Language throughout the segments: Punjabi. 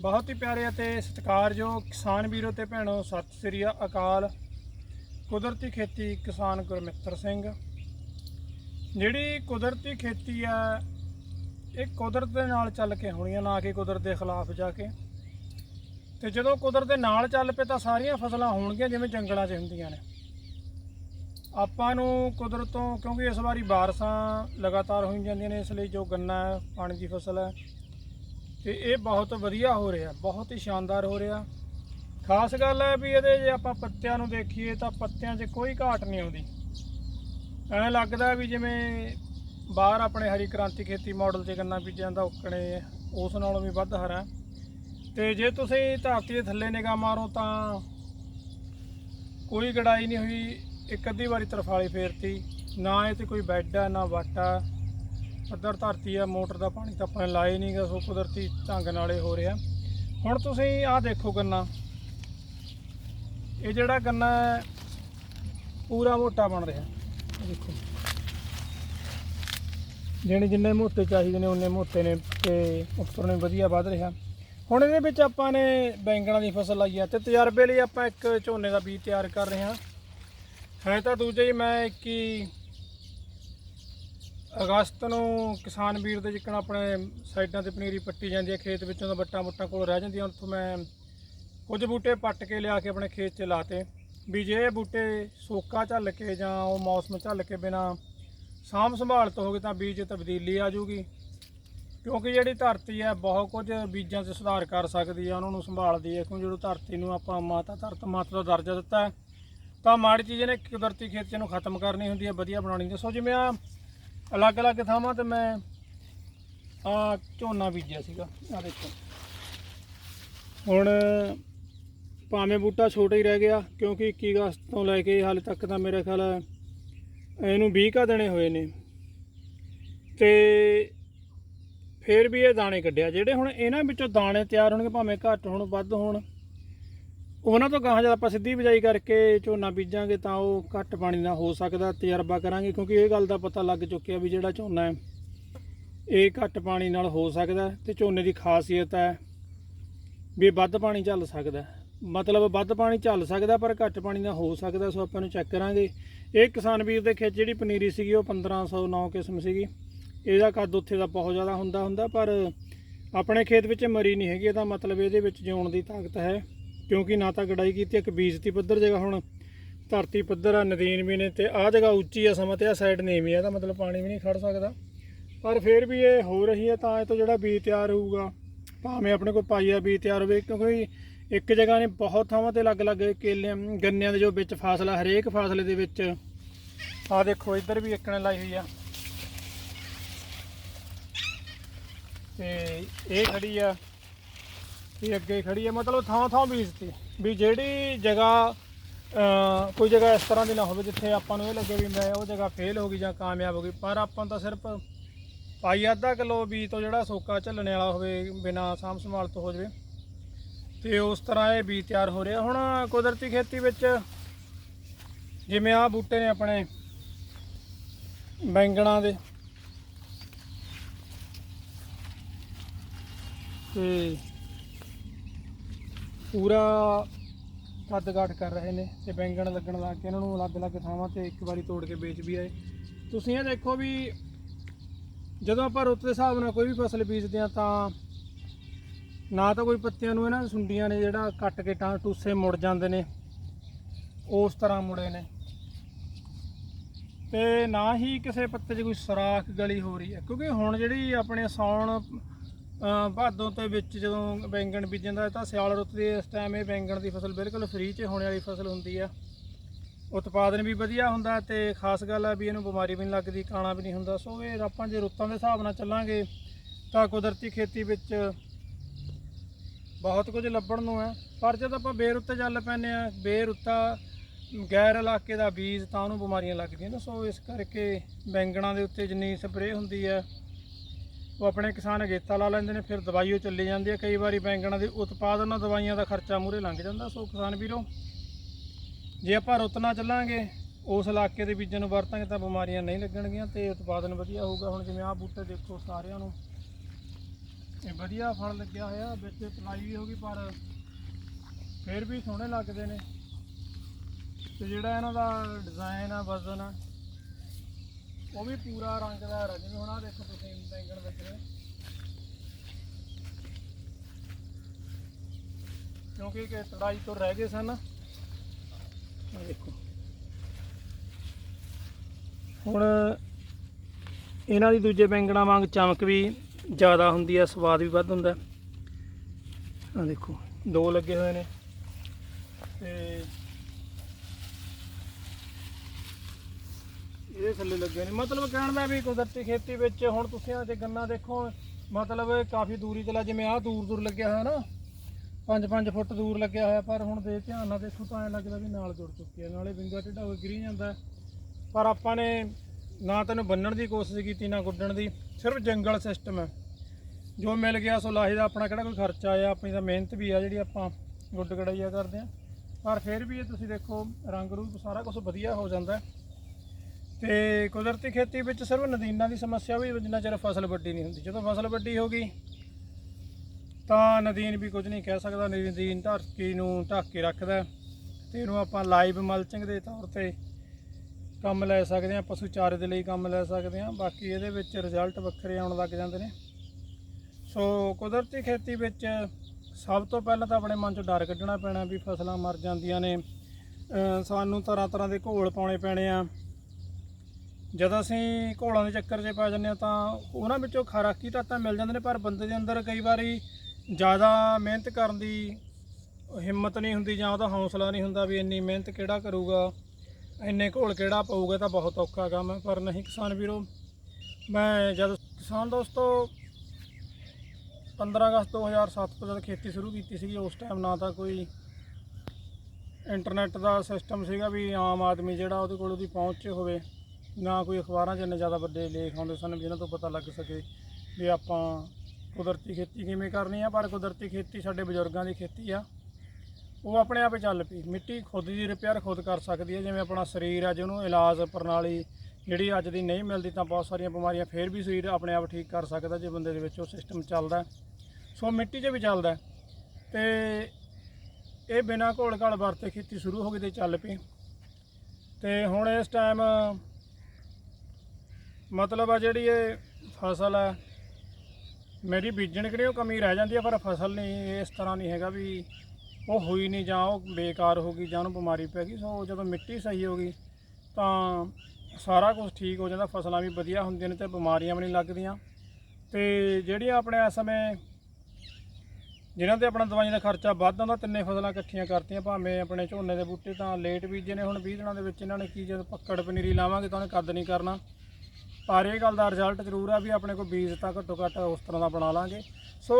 ਬਹੁਤ ਹੀ ਪਿਆਰੇ ਅਤੇ ਸਤਿਕਾਰਯੋਗ ਕਿਸਾਨ ਵੀਰੋ ਤੇ ਭੈਣੋ, ਸਤਿ ਸ੍ਰੀ ਅਕਾਲ। ਕੁਦਰਤੀ ਖੇਤੀ ਕਿਸਾਨ ਗੁਰਮਿੱਤਰ ਸਿੰਘ। ਜਿਹੜੀ ਕੁਦਰਤੀ ਖੇਤੀ ਆ, ਇਹ ਕੁਦਰਤ ਦੇ ਨਾਲ ਚੱਲ ਕੇ ਹੋਣੀ ਆ, ਨਾ ਕਿ ਕੁਦਰਤ ਦੇ ਖਿਲਾਫ ਜਾ ਕੇ। ਤੇ ਜਦੋਂ ਕੁਦਰਤ ਦੇ ਨਾਲ ਚੱਲ ਪਏ ਤਾਂ ਸਾਰੀਆਂ ਫਸਲਾਂ ਹੋਣਗੀਆਂ ਜਿਵੇਂ ਜੰਗਲਾਂ 'ਚ ਹੁੰਦੀਆਂ ਨੇ। ਆਪਾਂ ਨੂੰ ਕੁਦਰਤ ਤੋਂ, ਕਿਉਂਕਿ ਇਸ ਵਾਰੀ ਬਾਰਿਸ਼ਾਂ ਲਗਾਤਾਰ ਹੋਈ ਜਾਂਦੀਆਂ ਨੇ, ਇਸ ਲਈ ਜੋ ਗੰਨਾ ਹੈ, ਪਾਣੀ ਦੀ ਫਸਲ ਹੈ ਤੇ ਇਹ ਬਹੁਤ ਵਧੀਆ ਹੋ ਰਿਹਾ, ਬਹੁਤ ਹੀ ਸ਼ਾਨਦਾਰ ਹੋ ਰਿਹਾ। ਖਾਸ ਗੱਲ ਹੈ ਵੀ ਇਹਦੇ ਜੇ ਆਪਾਂ ਪੱਤਿਆਂ ਨੂੰ ਦੇਖੀਏ ਤਾਂ ਪੱਤਿਆਂ 'ਚ ਕੋਈ ਘਾਟ ਨਹੀਂ ਆਉਂਦੀ। ਐਂ ਲੱਗਦਾ ਵੀ ਜਿਵੇਂ ਬਾਹਰ ਆਪਣੇ ਹਰੀ ਕ੍ਰਾਂਤੀ ਖੇਤੀ ਮਾਡਲ 'ਚ ਗੰਨਾ ਬੀਜਿਆਂ ਦਾ ਉੱਕਣੇ ਉਸ ਨਾਲੋਂ ਵੀ ਵੱਧ ਹਰਾ। ਤੇ ਜੇ ਤੁਸੀਂ ਧਰਤੀ ਦੇ ਥੱਲੇ ਨਿਗਾਹ ਮਾਰੋ ਤਾਂ ਕੋਈ ਗੜਾਈ ਨਹੀਂ ਹੋਈ, ਇੱਕ ਅੱਧੀ ਵਾਰੀ ਤਰਫਾਲੀ ਫੇਰਤੀ। ਨਾ ਇਹ ਤੇ ਕੋਈ ਬੈੱਡ ਆ, ਨਾ ਵਾਟਾ ਪੱਧਰ ਧਰਤੀ ਆ ਮੋਟਰ ਦਾ ਪਾਣੀ ਤਾਂ ਆਪਾਂ ਨੇ ਲਾਏ ਨਹੀਂਗਾ ਸੋ ਕੁਦਰਤੀ ਢੰਗ ਨਾਲੇ ਹੋ ਰਿਹਾ। ਹੁਣ ਤੁਸੀਂ ਆਹ ਦੇਖੋ ਗੰਨਾ। ਇਹ ਜਿਹੜਾ ਗੰਨਾ ਹੈ, ਪੂਰਾ ਮੋਟਾ ਬਣ ਰਿਹਾ। ਦੇਖੋ। ਜਿਹੜੇ ਜਿੰਨੇ ਮੋਟੇ ਚਾਹੀਦੇ ਨੇ ਉਹਨੇ ਮੋਟੇ ਨੇ ਤੇ ਉੱਪਰ ਨੇ ਵਧੀਆ ਵੱਧ ਰਿਹਾ। ਹੁਣ ਇਹਦੇ ਵਿੱਚ ਆਪਾਂ ਨੇ ਬੈਂਗਣਾ ਦੀ ਫਸਲ ਲਾਈ ਆ ਤੇ ਤਜਰਬੇ ਲਈ ਆਪਾਂ ਇੱਕ ਝੋਨੇ ਦਾ ਬੀਜ ਤਿਆਰ ਕਰ ਰਹੇ ਹਾਂ। ਹੈ ਤਾਂ ਦੂਜੇ ਹੀ ਮੈਂ 21 ਅਗਸਤ ਨੂੰ ਕਿਸਾਨ ਵੀਰ ਦੇ ਜਿੱਕਣ ਆਪਣੇ ਸਾਈਡਾਂ ਤੇ ਪਨੀਰੀ ਪੱਟੀ ਜਾਂਦੀ ਹੈ, ਖੇਤ ਵਿੱਚੋਂ ਤਾਂ ਵੱਟਾਂ ਮੁੱਟਾਂ ਕੋਲ ਰਹਿ ਜਾਂਦੀਆਂ, ਉੱਥੋਂ ਮੈਂ ਕੁਝ ਬੂਟੇ ਪੱਟ ਕੇ ਲਿਆ ਕੇ ਆਪਣੇ ਖੇਤ 'ਚ ਲਾਤੇ। ਵੀ ਜੇ ਇਹ ਬੂਟੇ ਸੋਕਾ ਝੱਲ ਕੇ ਜਾਂ ਉਹ ਮੌਸਮ ਝੱਲ ਕੇ ਬਿਨਾ ਸਾਂਭ ਸੰਭਾਲ ਤੋਂ ਹੋਗੇ ਤਾਂ ਬੀਜ ਤਬਦੀਲੀ ਆ ਜਾਊਗੀ। ਕਿਉਂਕਿ ਜਿਹੜੀ ਧਰਤੀ ਹੈ, ਬਹੁਤ ਕੁਝ ਬੀਜਾਂ 'ਚ ਸੁਧਾਰ ਕਰ ਸਕਦੀ ਹੈ, ਉਹਨਾਂ ਨੂੰ ਸੰਭਾਲਦੀ ਹੈ। ਕਿਉਂਕਿ ਜਦੋਂ ਧਰਤੀ ਨੂੰ ਆਪਾਂ ਮਾਤਾ ਧਰਤ, ਮਾਤਾ ਦਾ ਦਰਜਾ ਦਿੱਤਾ ਤਾਂ ਮਾੜੀ ਚੀਜ਼ ਨੇ ਕੁਦਰਤੀ ਖੇਤੀ ਨੂੰ ਖਤਮ ਕਰਨੀ ਹੁੰਦੀ ਹੈ, ਵਧੀਆ ਬਣਾਉਣੀ ਹੁੰਦੀ ਹੈ। ਸੋ ਜਿਵੇਂ ਆ ਅਲੱਗ-ਅਲੱਗ ਥਾਵਾਂ ਤੇ ਮੈਂ ਆ ਝੋਨਾ ਬੀਜਿਆ ਸੀਗਾ ਆ ਦੇਖੋ। ਹੁਣ ਭਾਵੇਂ ਬੂਟਾ ਛੋਟਾ ਹੀ ਰਹਿ ਗਿਆ, ਕਿਉਂਕਿ 21 ਅਗਸਤ ਤੋਂ ਲੈ ਕੇ ਹਾਲੇ ਤੱਕ ਤਾਂ ਮੇਰੇ ਖਿਆਲ ਇਹਨੂੰ 20 ਕਾ ਦੇਣੇ ਹੋਏ ਨੇ। ਤੇ ਫਿਰ ਵੀ ਇਹ ਦਾਣੇ ਕੱਢਿਆ। ਜਿਹੜੇ ਹੁਣ ਇਹਨਾਂ ਵਿੱਚੋਂ ਦਾਣੇ ਤਿਆਰ ਹੋਣਗੇ, ਭਾਵੇਂ ਘੱਟ ਹੋਣ, ਵੱਧ ਹੋਣ ਉਹਨਾਂ ਤੋਂ ਗਾਹਾਂ ਜਦ ਆਪਾਂ ਸਿੱਧੀ ਬਿਜਾਈ ਕਰਕੇ ਝੋਨਾ ਬੀਜਾਂਗੇ ਤਾਂ ਉਹ ਘੱਟ ਪਾਣੀ ਨਾਲ ਹੋ ਸਕਦਾ, ਤਜਰਬਾ ਕਰਾਂਗੇ, ਕਿਉਂਕਿ ਇਹ ਗੱਲ ਦਾ ਪਤਾ ਲੱਗ ਚੁੱਕਿਆ ਵੀ ਜਿਹੜਾ ਝੋਨਾ ਹੈ, ਇਹ ਘੱਟ ਪਾਣੀ ਨਾਲ ਹੋ ਸਕਦਾ ਹੈ ਤੇ ਝੋਨੇ ਦੀ ਖਾਸੀਅਤ ਹੈ ਵੀ ਵੱਧ ਪਾਣੀ ਝੱਲ ਸਕਦਾ ਮਤਲਬ ਵੱਧ ਪਾਣੀ ਝੱਲ ਸਕਦਾ ਪਰ ਘੱਟ ਪਾਣੀ ਨਾਲ ਹੋ ਸਕਦਾ, ਸੋ ਆਪਾਂ ਨੂੰ ਚੈੱਕ ਕਰਾਂਗੇ। ਇਹ ਕਿਸਾਨ ਵੀਰ ਦੇ ਖੇਤ ਜਿਹੜੀ ਪਨੀਰੀ ਸੀਗੀ, ਉਹ 1509 ਕਿਸਮ ਸੀਗੀ। ਇਹਦਾ ਕੱਦ ਉੱਥੇ ਦਾ ਬਹੁਤ ਜ਼ਿਆਦਾ ਹੁੰਦਾ ਹੁੰਦਾ, ਪਰ ਆਪਣੇ ਖੇਤ ਵਿੱਚ ਮਰੀ ਨਹੀਂ ਹੈਗੀ, ਇਹਦਾ ਮਤਲਬ ਇਹਦੇ ਵਿੱਚ ਜਿਉਣ ਦੀ ਤਾਕਤ ਹੈ। ਕਿਉਂਕਿ ਨਾ ਤਾਂ ਗੜਾਈ ਕੀਤੀ, ਇੱਕ ਬੀਜਤੀ ਪੱਧਰ ਜਗ੍ਹਾ ਹੁਣ। ਧਰਤੀ ਪੱਧਰ ਆ, ਨਦੀਨ ਵੀ ਨੇ ਤੇ ਆਹ ਜਗ੍ਹਾ ਉੱਚੀ ਆ ਸਮਾਂ ਤੇ, ਆਹ ਸਾਈਡ ਨੀਵੀਂ ਆ, ਇਹਦਾ ਮਤਲਬ ਪਾਣੀ ਵੀ ਨਹੀਂ ਖੜ ਸਕਦਾ। ਪਰ ਫਿਰ ਵੀ ਇਹ ਹੋ ਰਹੀ ਹੈ ਤਾਂ ਇਹ ਤੋਂ ਜਿਹੜਾ ਬੀਜ ਤਿਆਰ ਹੋਊਗਾ, ਭਾਵੇਂ ਆਪਣੇ ਕੋਲ ਪਾਈਆ ਬੀਜ ਤਿਆਰ ਹੋਵੇ, ਕਿਉਂਕਿ ਇੱਕ ਜਗ੍ਹਾ ਨੇ ਬਹੁਤ ਥਾਵਾਂ ਤੇ ਅਲੱਗ-ਅਲੱਗ ਕੇਲੇ ਗੰਨਿਆਂ ਦੇ ਜੋ ਵਿੱਚ ਫਾਸਲਾ ਹਰੇਕ ਫਾਸਲੇ ਦੇ ਵਿੱਚ। ਆਹ ਦੇਖੋ, ਇੱਧਰ ਵੀ ਇੱਕ ਨੇ ਲਾਈ ਹੋਈ ਆ। ਤੇ ਇਹ ਖੜੀ ਆ ਇਹ ਅੱਗੇ ਖੜੀ ਹੈ, ਮਤਲਬ ਥਾਂ ਥਾਂ ਬੀਜਤੀ ਵੀ ਜਿਹੜੀ ਜਗ੍ਹਾ ਕੋਈ ਜਗ੍ਹਾ ਇਸ ਤਰ੍ਹਾਂ ਦੀ ਨਾ ਹੋਵੇ ਜਿੱਥੇ ਆਪਾਂ ਨੂੰ ਇਹ ਲੱਗੇ ਵੀ ਮੈਂ ਉਹ ਜਗ੍ਹਾ ਫੇਲ ਹੋ ਗਈ ਜਾਂ ਕਾਮਯਾਬ ਹੋ ਗਈ, ਪਰ ਆਪਾਂ ਤਾਂ ਸਿਰਫ ਪਾਈ ਅੱਧਾ ਕਿਲੋ ਬੀਜ ਤੋਂ ਜਿਹੜਾ ਸੋਕਾ ਝੱਲਣੇ ਵਾਲਾ ਹੋਵੇ, ਬਿਨਾ ਸਾਂਭ ਸੰਭਾਲ ਤੋਂ ਹੋ ਜਾਵੇ, ਤੇ ਉਸ ਤਰ੍ਹਾਂ ਇਹ ਬੀਜ ਤਿਆਰ ਹੋ ਰਿਹਾ। ਹੁਣ ਕੁਦਰਤੀ ਖੇਤੀ ਵਿੱਚ ਜਿਵੇਂ ਆਹ ਬੂਟੇ ਨੇ ਆਪਣੇ, ਬੈਂਗਣਾ ਦੇ, ਤੇ ਪੂਰਾ ਕੱਦ ਕਰ ਰਹੇ ਨੇ ਤੇ ਬੈਂਗਣ ਲੱਗਣ ਲੱਗ ਕੇ ਇਹਨਾਂ ਨੂੰ ਅਲੱਗ-ਅਲੱਗ ਥਾਵਾਂ ਤੇ ਇੱਕ ਵਾਰੀ ਤੋੜ ਕੇ ਵੇਚ ਵੀ ਆਏ। ਤੁਸੀਂ ਇਹ ਦੇਖੋ ਵੀ ਜਦੋਂ ਆਪਾਂ ਰੁੱਤ ਦੇ ਹਿਸਾਬ ਨਾਲ ਕੋਈ ਵੀ ਫਸਲ ਬੀਜਦੇ ਆ ਤਾਂ ਨਾ ਤਾਂ ਕੋਈ ਪੱਤਿਆਂ ਨੂੰ ਇਹਨਾਂ ਸੁੰਡੀਆਂ ਨੇ ਜਿਹੜਾ ਕੱਟ ਕੇ ਟਾਂ ਟੂਸੇ ਮੁੜ ਜਾਂਦੇ ਨੇ, ਉਸ ਤਰ੍ਹਾਂ ਮੁੜੇ ਨੇ। ਤੇ ਨਾ ਹੀ ਕਿਸੇ ਪੱਤੇ 'ਚ ਕੋਈ ਸਰਾਖ ਗਲੀ ਹੋ ਰਹੀ ਹੈ। ਕਿਉਂਕਿ ਹੁਣ ਜਿਹੜੀ ਆਪਣੇ ਸੌਣ ਭਾਦੋਂ ਤੇ ਵਿੱਚ ਜਦੋਂ ਬੈਂਗਣ ਬੀਜਣ ਦਾ ਤਾਂ ਸਿਆਲ ਰੁੱਤ ਦੇ ਇਸ ਟਾਈਮ ਇਹ ਬੈਂਗਣ ਦੀ ਫਸਲ ਬਿਲਕੁਲ ਫ੍ਰੀ 'ਚ ਹੋਣ ਵਾਲੀ ਫਸਲ ਹੁੰਦੀ ਆ। ਉਤਪਾਦਨ ਵੀ ਵਧੀਆ ਹੁੰਦਾ ਤੇ ਖਾਸ ਗੱਲ ਆ ਵੀ ਇਹਨੂੰ ਬਿਮਾਰੀ ਵੀ ਨਹੀਂ ਲੱਗਦੀ, ਕਾਣਾ ਵੀ ਨਹੀਂ ਹੁੰਦਾ। ਸੋ ਇਹ ਆਪਾਂ ਜੇ ਰੁੱਤਾਂ ਦੇ ਹਿਸਾਬ ਨਾਲ ਚੱਲਾਂਗੇ ਤਾਂ ਕੁਦਰਤੀ ਖੇਤੀ ਵਿੱਚ ਬਹੁਤ ਕੁਝ ਲੱਭਣ ਨੂੰ ਹੈ। ਪਰ ਜਦ ਆਪਾਂ ਬੇਰੁੱਤੇ ਚੱਲ ਪੈਂਦੇ ਆ ਬੇਰੁੱਤਾ ਗੈਰ ਇਲਾਕੇ ਦਾ ਬੀਜ ਤਾਂ ਉਹਨੂੰ ਬਿਮਾਰੀਆਂ ਲੱਗਦੀਆਂ ਨੇ। ਸੋ ਇਸ ਕਰਕੇ ਬੈਂਗਣਾ ਦੇ ਉੱਤੇ ਜਿੰਨੀ ਸਪਰੇਅ ਹੁੰਦੀ ਹੈ ਉਹ ਆਪਣੇ ਕਿਸਾਨ ਅਗੇਤਾ ਲਾ ਲੈਂਦੇ ਨੇ, ਫਿਰ ਦਵਾਈ ਉਹ ਚੱਲੀ ਜਾਂਦੀ ਹੈ। ਕਈ ਵਾਰੀ ਬੈਂਗਣਾ ਦੇ ਉਤਪਾਦਨ ਦਵਾਈਆਂ ਦਾ ਖਰਚਾ ਮੂਰੇ ਲੰਘ ਜਾਂਦਾ ਸੋ ਕਿਸਾਨ ਵੀਰੋ, ਜੇ ਆਪਾਂ ਰੁੱਤ ਨਾਲ ਚੱਲਾਂਗੇ, ਉਸ ਇਲਾਕੇ ਦੇ ਬੀਜਾਂ ਨੂੰ ਵਰਤਾਂਗੇ ਤਾਂ ਬਿਮਾਰੀਆਂ ਨਹੀਂ ਲੱਗਣਗੀਆਂ ਤੇ ਉਤਪਾਦਨ ਵਧੀਆ ਹੋਊਗਾ। ਹੁਣ ਜਿਵੇਂ ਆਹ ਬੂਟੇ ਦੇਖੋ ਸਾਰਿਆਂ ਨੂੰ, ਇਹ ਵਧੀਆ ਫਲ ਲੱਗਿਆ ਹੋਇਆ, ਵਿੱਚ ਪਲਾਈ ਵੀ ਹੋ ਗਈ, ਪਰ ਫਿਰ ਵੀ ਸੋਹਣੇ ਲੱਗਦੇ ਨੇ। ਤੇ ਜਿਹੜਾ ਇਹਨਾਂ ਦਾ ਡਿਜ਼ਾਈਨ ਆ, ਵਜ਼ਨ ਆ ਉਹ ਵੀ ਪੂਰਾ ਰੰਗਦਾਰ ਆ ਜਿਵੇਂ ਹੁਣ ਆ ਦੇਖੋ ਤੁਸੀਂ ਬੈਂਗਣ ਵਿੱਚ ਕਿਉਂਕਿ ਕਿ ਤੜਾਈ ਤੋਂ ਰਹਿ ਗਏ ਸਨ। ਆ ਦੇਖੋ। ਹੁਣ ਇਹਨਾਂ ਦੀ ਦੂਜੇ ਬੈਂਗਣਾ ਵਾਂਗ ਚਮਕ ਵੀ ਜ਼ਿਆਦਾ ਹੁੰਦੀ ਆ, ਸਵਾਦ ਵੀ ਵੱਧ ਹੁੰਦਾ। ਆ ਦੇਖੋ, ਦੋ ਲੱਗੇ ਹੋਏ ਨੇ। ਤੇ ਇਹਦੇ ਥੱਲੇ ਲੱਗੇ ਨੇ। ਮਤਲਬ ਕਹਿਣ ਦਾ ਵੀ ਕੁਦਰਤੀ ਖੇਤੀ ਵਿੱਚ ਹੁਣ ਤੁਸੀਂ ਆ ਜੇ ਗੰਨਾ ਦੇਖੋ, ਮਤਲਬ ਕਾਫੀ ਦੂਰੀ ਤੇ ਲਾ, ਜਿਵੇਂ ਆ ਦੂਰ ਦੂਰ ਲੱਗਿਆ ਹੋਇਆ ਨਾ 5-5 ਫੁੱਟ ਦੂਰ ਲੱਗਿਆ ਹੋਇਆ, ਪਰ ਹੁਣ ਦੇ ਧਿਆਨ ਨਾਲ ਦੇਖੋ ਤਾਂ ਐ ਲੱਗਦਾ ਵੀ ਨਾਲ ਜੁੜ ਚੁੱਕੀ ਹੈ। ਨਾਲੇ ਵਿੰਗਾ ਢਿੱਡਾ ਹੋ ਗਿਰੀ ਜਾਂਦਾ ਪਰ ਆਪਾਂ ਨੇ ਨਾ ਤੈਨੂੰ ਬੰਨਣ ਦੀ ਕੋਸ਼ਿਸ਼ ਕੀਤੀ, ਨਾ ਗੁੱਡਣ ਦੀ, ਸਿਰਫ ਜੰਗਲ ਸਿਸਟਮ ਹੈ। ਜੋ ਮਿਲ ਗਿਆ ਸੋ ਲਾਹੇ ਦਾ ਆਪਣਾ ਕਿਹੜਾ ਕੋਈ ਖਰਚਾ ਆਇਆ ਆਪਣੀ ਤਾਂ ਮਿਹਨਤ ਵੀ ਆ ਜਿਹੜੀ ਆਪਾਂ ਗੁੱਡ ਕੜਾਈਆ ਕਰਦੇ ਆ ਪਰ ਫਿਰ ਵੀ ਇਹ ਤੁਸੀਂ ਦੇਖੋ, ਰੰਗ ਰੂਪ ਸਾਰਾ ਕੁਝ ਵਧੀਆ ਹੋ ਜਾਂਦਾ ਤੇ ਕੁਦਰਤੀ ਖੇਤੀ ਵਿੱਚ ਸਿਰਫ ਨਦੀਨਾਂ ਦੀ ਸਮੱਸਿਆ ਵੀ ਜਿੰਨਾ ਚਿਰ ਫਸਲ ਵੱਡੀ ਨਹੀਂ ਹੁੰਦੀ। ਜਦੋਂ ਫਸਲ ਵੱਡੀ ਹੋ ਗਈ, ਤਾਂ ਨਦੀਨ ਵੀ ਕੁਝ ਨਹੀਂ ਕਹਿ ਸਕਦਾ। ਨਦੀਨ ਧਰਤੀ ਨੂੰ ਢੱਕ ਕੇ ਰੱਖਦਾ ਹੈ ਤੇ ਇਹਨੂੰ ਆਪਾਂ ਲਾਈਵ ਮਲਚਿੰਗ ਦੇ ਤੌਰ ਤੇ ਕੰਮ ਲੈ ਸਕਦੇ ਹਾਂ, ਪਸ਼ੂ ਚਾਰੇ ਦੇ ਲਈ ਕੰਮ ਲੈ ਸਕਦੇ ਹਾਂ। ਬਾਕੀ ਇਹਦੇ ਵਿੱਚ ਰਿਜ਼ਲਟ ਵੱਖਰੇ ਆਉਣ ਲੱਗ ਜਾਂਦੇ ਨੇ। ਸੋ ਕੁਦਰਤੀ ਖੇਤੀ ਵਿੱਚ ਸਭ ਤੋਂ ਪਹਿਲਾਂ ਤਾਂ ਆਪਣੇ ਮਨ 'ਚੋਂ ਡਰ ਕੱਢਣਾ ਪੈਣਾ ਵੀ ਫਸਲਾਂ ਮਰ ਜਾਂਦੀਆਂ ਨੇ। ਸਾਨੂੰ ਤਰ੍ਹਾਂ ਤਰ੍ਹਾਂ ਦੇ ਘੋਲ ਪਾਉਣੇ ਪੈਣੇ ਆ। ਜਦੋਂ ਅਸੀਂ ਘੋਲਾਂ ਦੇ ਚੱਕਰ 'ਚ ਪੈ ਜਾਂਦੇ ਹਾਂ ਤਾਂ ਉਹਨਾਂ ਵਿੱਚੋਂ ਖਰਾਕੀ ਤੱਤਾਂ ਮਿਲ ਜਾਂਦੇ ਨੇ, ਪਰ ਬੰਦੇ ਦੇ ਅੰਦਰ ਕਈ ਵਾਰੀ ਜ਼ਿਆਦਾ ਮਿਹਨਤ ਕਰਨ ਦੀ ਹਿੰਮਤ ਨਹੀਂ ਹੁੰਦੀ ਜਾਂ ਉਹਦਾ ਹੌਸਲਾ ਨਹੀਂ ਹੁੰਦਾ ਵੀ ਇੰਨੀ ਮਿਹਨਤ ਕਿਹੜਾ ਕਰੂਗਾ, ਇੰਨੇ ਘੋਲ ਕਿਹੜਾ ਪਊਗਾ ਤਾਂ ਬਹੁਤ ਔਖਾ ਕੰਮ ਹੈ। ਪਰ ਨਹੀਂ ਕਿਸਾਨ ਵੀਰੋ, ਮੈਂ ਜਦ ਕਿਸਾਨ ਦੋਸਤੋ 15 ਅਗਸਤ 2007 ਤੋਂ ਜਦ ਖੇਤੀ ਸ਼ੁਰੂ ਕੀਤੀ ਸੀਗੀ, ਉਸ ਟਾਈਮ ਨਾ ਤਾਂ ਕੋਈ ਇੰਟਰਨੈਟ ਦਾ ਸਿਸਟਮ ਸੀਗਾ ਵੀ ਆਮ ਆਦਮੀ ਜਿਹੜਾ ਉਹਦੇ ਕੋਲ ਉਹਦੀ ਪਹੁੰਚ ਹੋਵੇ। ਨਾ ਕੋਈ ਅਖਬਾਰਾਂ 'ਚ ਇੰਨੇ ਜ਼ਿਆਦਾ ਵੱਡੇ ਲੇਖ ਆਉਂਦੇ ਸਨ ਵੀ ਜਿਹਨਾਂ ਤੋਂ ਪਤਾ ਲੱਗ ਸਕੇ ਵੀ ਆਪਾਂ ਕੁਦਰਤੀ ਖੇਤੀ ਕਿਵੇਂ ਕਰਨੀ ਆ, ਪਰ ਕੁਦਰਤੀ ਖੇਤੀ ਸਾਡੇ ਬਜ਼ੁਰਗਾਂ ਦੀ ਖੇਤੀ ਆ। ਉਹ ਆਪਣੇ ਆਪ ਚੱਲ ਪਈ। ਮਿੱਟੀ ਖੁਦ ਦੀ ਰਿਪੇਅਰ ਖੁਦ ਕਰ ਸਕਦੀ ਹੈ ਜਿਵੇਂ ਆਪਣਾ ਸਰੀਰ ਆ ਜਿਹਨੂੰ ਇਲਾਜ ਪ੍ਰਣਾਲੀ ਜਿਹੜੀ ਅੱਜ ਦੀ ਨਹੀਂ ਮਿਲਦੀ ਤਾਂ ਬਹੁਤ ਸਾਰੀਆਂ ਬਿਮਾਰੀਆਂ ਫੇਰ ਵੀ ਸਰੀਰ ਆਪਣੇ ਆਪ ਠੀਕ ਕਰ ਸਕਦਾ ਜੇ ਬੰਦੇ ਦੇ ਵਿੱਚ ਉਹ ਸਿਸਟਮ ਚੱਲਦਾ। ਸੋ ਮਿੱਟੀ 'ਚ ਵੀ ਚੱਲਦਾ। ਹੈ। ਤੇ ਇਹ ਬਿਨਾਂ ਘੋਲ ਘਾਲ ਵਰਤੇ ਖੇਤੀ ਸ਼ੁਰੂ ਹੋ ਗਈ ਤੇ ਚੱਲ ਪਈ। ਤੇ ਹੁਣ ਇਸ ਟਾਈਮ ਮਤਲਬ ਆ ਜਿਹੜੀ ਇਹ ਫਸਲ ਹੈ ਮੇਰੀ ਬੀਜਣ ਕਿਹੜੀ ਉਹ ਕਮੀ ਰਹਿ ਜਾਂਦੀ ਹੈ ਪਰ ਫਸਲ ਨਹੀਂ, ਇਸ ਤਰ੍ਹਾਂ ਨਹੀਂ ਹੈਗਾ ਵੀ ਉਹ ਹੋਈ ਨਹੀਂ ਜਾਂ ਉਹ ਬੇਕਾਰ ਹੋ ਗਈ ਜਾਂ ਉਹਨੂੰ ਬਿਮਾਰੀ ਪੈ ਗਈ। ਸੋ ਜਦੋਂ ਮਿੱਟੀ ਸਹੀ ਹੋ ਗਈ ਤਾਂ ਸਾਰਾ ਕੁਝ ਠੀਕ ਹੋ ਜਾਂਦਾ, ਫਸਲਾਂ ਵੀ ਵਧੀਆ ਹੁੰਦੀਆਂ ਨੇ ਤੇ ਬਿਮਾਰੀਆਂ ਵੀ ਨਹੀਂ ਲੱਗਦੀਆਂ। ਤੇ ਜਿਹੜੀਆਂ ਆਪਣੇ ਇਸ ਸਮੇਂ ਜਿਨ੍ਹਾਂ ਤੇ ਆਪਣਾ ਦਵਾਈਆਂ ਦਾ ਖਰਚਾ ਵੱਧ ਆਉਂਦਾ, ਤਿੰਨੇ ਫਸਲਾਂ ਇਕੱਠੀਆਂ ਕਰਤੀਆਂ, ਭਾਵੇਂ ਆਪਣੇ ਝੋਨੇ ਦੇ ਬੂਟੇ ਤਾਂ ਲੇਟ ਬੀਜੇ ਨੇ, ਹੁਣ 20 ਦਿਨਾਂ ਦੇ ਵਿੱਚ ਇਹਨਾਂ ਨੇ ਕੀ ਜਦ ਪੱਕੜ ਪਨੀਰੀ ਲਾਵਾਂਗੇ ਤਾਂ ਉਹਨੇ ਕੱਦ ਨਹੀਂ ਕਰਨਾ। ਪਰ ਇਹ ਗੱਲ ਦਾ ਰਿਜ਼ਲਟ ਜ਼ਰੂਰ ਆ ਵੀ ਆਪਣੇ ਕੋਲ ਬੀਜ ਤਾਂ ਘੱਟੋ ਘੱਟ ਉਸ ਤਰ੍ਹਾਂ ਦਾ ਬਣਾ ਲਾਂਗੇ। ਸੋ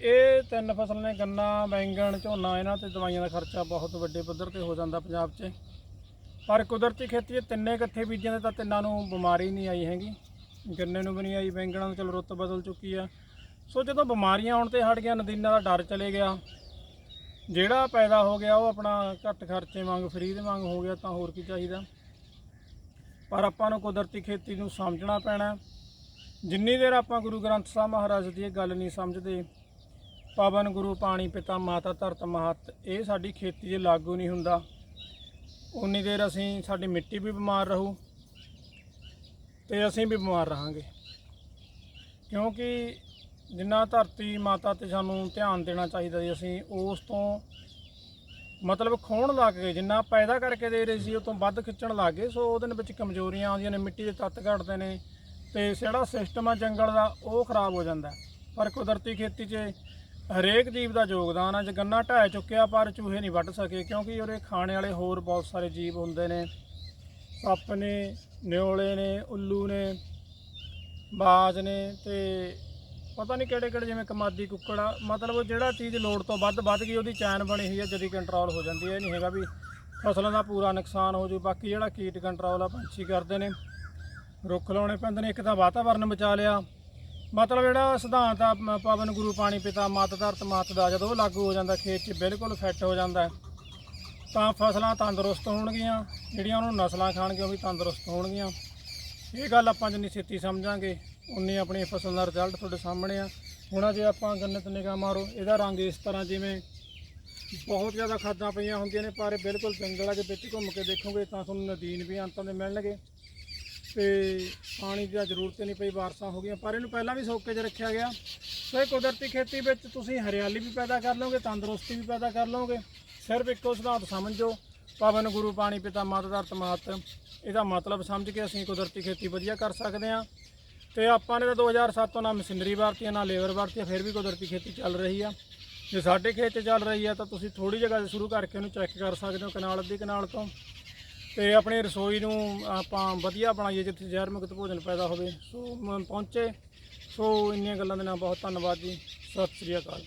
ਇਹ ਤਿੰਨ ਫਸਲ ਨੇ, ਗੰਨਾ, ਬੈਂਗਣ, ਝੋਨਾ, ਇਹਨਾਂ ਤੇ ਦਵਾਈਆਂ ਦਾ ਖਰਚਾ ਬਹੁਤ ਵੱਡੇ ਪੱਧਰ ਤੇ ਹੋ ਜਾਂਦਾ ਪੰਜਾਬ 'ਚ। ਪਰ ਕੁਦਰਤੀ ਖੇਤੀ 'ਚ ਤਿੰਨੇ ਇਕੱਠੇ ਬੀਜਾਂ ਦੇ ਤਾਂ ਤਿੰਨਾਂ ਨੂੰ ਬਿਮਾਰੀ ਨਹੀਂ ਆਈ ਹੈਗੀ। ਗੰਨੇ ਨੂੰ ਵੀ ਨਹੀਂ ਆਈ, ਬੈਂਗਣਾਂ ਨੂੰ ਚਲੋ ਰੁੱਤ ਬਦਲ ਚੁੱਕੀ ਆ। ਸੋ ਜਦੋਂ ਬਿਮਾਰੀਆਂ ਆਉਣ ਤੇ ਹਟ ਗਿਆ, ਨਦੀਨਾਂ ਦਾ ਡਰ ਚਲੇ ਗਿਆ। ਜਿਹੜਾ ਪੈਦਾ ਹੋ ਗਿਆ ਉਹ ਆਪਣਾ ਘੱਟ ਖਰਚੇ ਵਾਂਗ, ਫਰੀ ਦੇ ਵਾਂਗ ਹੋ ਗਿਆ ਤਾਂ ਹੋਰ ਕੀ ਚਾਹੀਦਾ। ਪਰ ਆਪਾਂ ਨੂੰ ਕੁਦਰਤੀ ਖੇਤੀ ਨੂੰ ਸਮਝਣਾ ਪੈਣਾ ਜਿੰਨੀ ਦੇਰ ਆਪਾਂ ਗੁਰੂ ਗ੍ਰੰਥ ਸਾਹਿਬ ਮਹਾਰਾਜ ਦੀ ਇਹ ਗੱਲ ਨਹੀਂ ਸਮਝਦੇ, ਪਾਵਨ ਗੁਰੂ, ਪਾਣੀ ਪਿਤਾ, ਮਾਤਾ ਧਰਤ ਮਹਤ, ਇਹ ਸਾਡੀ ਖੇਤੀ 'ਚ ਲਾਗੂ ਨਹੀਂ ਹੁੰਦਾ। ਉਨੀ ਦੇਰ ਅਸੀਂ ਸਾਡੀ ਮਿੱਟੀ ਵੀ ਬਿਮਾਰ ਰਹੂ ਤੇ ਅਸੀਂ ਵੀ ਬਿਮਾਰ ਰਹਾਂਗੇ। ਕਿਉਂਕਿ ਜਿੰਨਾ ਧਰਤੀ ਮਾਤਾ ਤੇ ਸਾਨੂੰ ਧਿਆਨ ਦੇਣਾ ਚਾਹੀਦਾ ਜੀ ਅਸੀਂ ਉਸ ਤੋਂ ਮਤਲਬ ਖੋਣ ਲੱਗ ਗਏ, ਜਿੰਨਾ ਪੈਦਾ ਕਰਕੇ ਦੇ ਰਹੇ ਸੀ, ਉਹ ਤੋਂ ਵੱਧ ਖਿੱਚਣ ਲੱਗ ਗਏ। ਸੋ ਉਹਦੇ ਵਿੱਚ ਕਮਜ਼ੋਰੀਆਂ ਆਉਂਦੀਆਂ ਨੇ, ਮਿੱਟੀ ਦੇ ਤੱਤ ਘਟਦੇ ਨੇ ਤੇ ਜਿਹੜਾ ਸਿਸਟਮ ਆ ਜੰਗਲ ਦਾ, ਉਹ ਖਰਾਬ ਹੋ ਜਾਂਦਾ ਪਰ ਕੁਦਰਤੀ ਖੇਤੀ 'ਚ ਹਰੇਕ ਜੀਵ ਦਾ ਯੋਗਦਾਨ ਆ, ਜੇ ਗੰਨਾ ਢਾਹ ਚੁੱਕਿਆ, ਪਰ ਚੂਹੇ ਨਹੀਂ ਵੱਢ ਸਕੇ, ਕਿਉਂਕਿ ਉਹਦੇ ਖਾਣੇ ਵਾਲੇ ਹੋਰ ਬਹੁਤ ਸਾਰੇ ਜੀਵ ਹੁੰਦੇ ਨੇ। ਸੱਪ ਨੇ, ਨਿਓਲੇ ਨੇ, ਉੱਲੂ ਨੇ, ਬਾਜ ਨੇ ਤੇ ਪਤਾ ਨਹੀਂ ਕਿਹੜੇ ਕਿਹੜੇ ਜਿਵੇਂ ਕਮਾਦੀ ਕੁੱਕੜ ਆ, ਮਤਲਬ ਜਿਹੜਾ ਚੀਜ਼ ਲੋੜ ਤੋਂ ਵੱਧ ਵੱਧ ਗਈ, ਉਹਦੀ ਚੈਨ ਬਣੀ ਹੋਈ ਹੈ ਜਦੀ ਕੰਟਰੋਲ ਹੋ ਜਾਂਦੀ ਹੈ ਇਹ ਨਹੀਂ ਹੈਗਾ ਵੀ ਫਸਲਾਂ ਦਾ ਪੂਰਾ ਨੁਕਸਾਨ ਹੋ ਜੂ, ਬਾਕੀ ਜਿਹੜਾ ਕੀਟ ਕੰਟਰੋਲ ਆ, ਪੰਛੀ ਕਰਦੇ ਨੇ, ਰੁੱਖ ਲਾਉਣੇ ਪੈਂਦੇ ਨੇ, ਇੱਕ ਤਾਂ ਵਾਤਾਵਰਨ ਬਚਾ ਲਿਆ। ਮਤਲਬ ਜਿਹੜਾ ਸਿਧਾਂਤ ਆ ਪਵਨ, ਗੁਰੂ, ਪਾਣੀ, ਪਿਤਾ, ਮਾਤ, ਧਰਤ, ਮਾਤ ਦਾ, ਜਦੋਂ ਉਹ ਲਾਗੂ ਹੋ ਜਾਂਦਾ, ਖੇਤ 'ਚ ਬਿਲਕੁਲ ਫਿੱਟ ਹੋ ਜਾਂਦਾ ਤਾਂ ਫਸਲਾਂ ਤੰਦਰੁਸਤ ਹੋਣਗੀਆਂ, ਜਿਹੜੀਆਂ ਉਹਨੂੰ ਨਸਲਾਂ ਖਾਣਗੀਆਂ, ਉਹ ਵੀ ਤੰਦਰੁਸਤ ਹੋਣਗੀਆਂ। ਇਹ ਗੱਲ ਆਪਾਂ ਜਿੰਨੀ ਛੇਤੀ ਸਮਝਾਂਗੇ ਉਨੀ ਆਪਣੀ ਫਸਲ ਦਾ ਰਿਜ਼ਲਟ ਤੁਹਾਡੇ ਸਾਹਮਣੇ ਆ। ਹੁਣ ਜੇ ਆਪਾਂ ਗੰਨਤ ਤੇ ਨਿਗਾਹ ਮਾਰੋ, ਇਹਦਾ ਰੰਗ ਇਸ ਤਰ੍ਹਾਂ ਜਿਵੇਂ ਬਹੁਤ ਜ਼ਿਆਦਾ ਖਾਦਾਂ ਪਈਆਂ ਹੁੰਦੀਆਂ ਨੇ, ਪਰ ਇਹ ਬਿਲਕੁਲ ਜੰਗਲਾਂ ਦੇ ਵਿੱਚ ਘੁੰਮ ਕੇ ਦੇਖੋਗੇ ਤਾਂ ਤੁਹਾਨੂੰ ਨਦੀਨ ਵੀ ਅੰਤਾਂ ਦੇ ਮਿਲਣਗੇ। ਤੇ ਪਾਣੀ ਦੀ ਜ਼ਰੂਰਤ ਨਹੀਂ ਪਈ, ਬਾਰਸਾਂ ਹੋ ਗਈਆਂ, ਪਰ ਇਹਨੂੰ ਪਹਿਲਾਂ ਵੀ ਸੋਕੇ 'ਚ ਰੱਖਿਆ ਗਿਆ। ਸੋ ਇਹ ਕੁਦਰਤੀ ਖੇਤੀ ਵਿੱਚ ਤੁਸੀਂ ਹਰਿਆਲੀ ਵੀ ਪੈਦਾ ਕਰ ਲਓਗੇ, ਤੰਦਰੁਸਤੀ ਵੀ ਪੈਦਾ ਕਰ ਲਓਗੇ। ਸਿਰਫ ਇੱਕੋ ਸਿਧਾਂਤ ਸਮਝੋ, ਪਵਨ ਗੁਰੂ, ਪਾਣੀ ਪਿਤਾ, ਮਾਤਾ ਧਰਤ ਮਾਤ ਇਹਦਾ ਮਤਲਬ ਸਮਝ ਕੇ ਅਸੀਂ ਕੁਦਰਤੀ ਖੇਤੀ ਵਧੀਆ ਕਰ ਸਕਦੇ ਹਾਂ। ਤੇ ਆਪਾਂ ਨੇ ਤਾਂ 2007 ਤੋਂ ਨਾ ਮਸ਼ੀਨਰੀ ਵਰਤੀ ਆ, ਨਾ ਲੇਬਰ ਵਰਤੀ ਆ, ਫਿਰ ਵੀ ਕੁਦਰਤੀ ਖੇਤੀ ਚੱਲ ਰਹੀ ਆ। ਜੇ ਸਾਡੇ ਖੇਤ 'ਚ ਚੱਲ ਰਹੀ ਆ ਤਾਂ ਤੁਸੀਂ ਥੋੜੀ ਜਗ੍ਹਾ ਤੋਂ ਸ਼ੁਰੂ ਕਰਕੇ ਉਹਨੂੰ ਚੈੱਕ ਕਰ ਸਕਦੇ ਹੋ ਕਨਾਲ ਅੱਧੀ ਕਨਾਲ ਤੋਂ। ਤੇ ਆਪਣੀ ਰਸੋਈ ਨੂੰ ਆਪਾਂ ਵਧੀਆ ਬਣਾਈਏ ਜਿੱਥੇ ਜ਼ਹਿਰ ਮੁਕਤ ਭੋਜਨ ਪੈਦਾ ਹੋਵੇ। ਸੋ ਪਹੁੰਚੇ। ਸੋ ਇੰਨੀਆਂ ਗੱਲਾਂ ਦੇ ਨਾਲ ਬਹੁਤ ਧੰਨਵਾਦ ਜੀ। ਸਤਿ ਸ੍ਰੀ ਅਕਾਲ।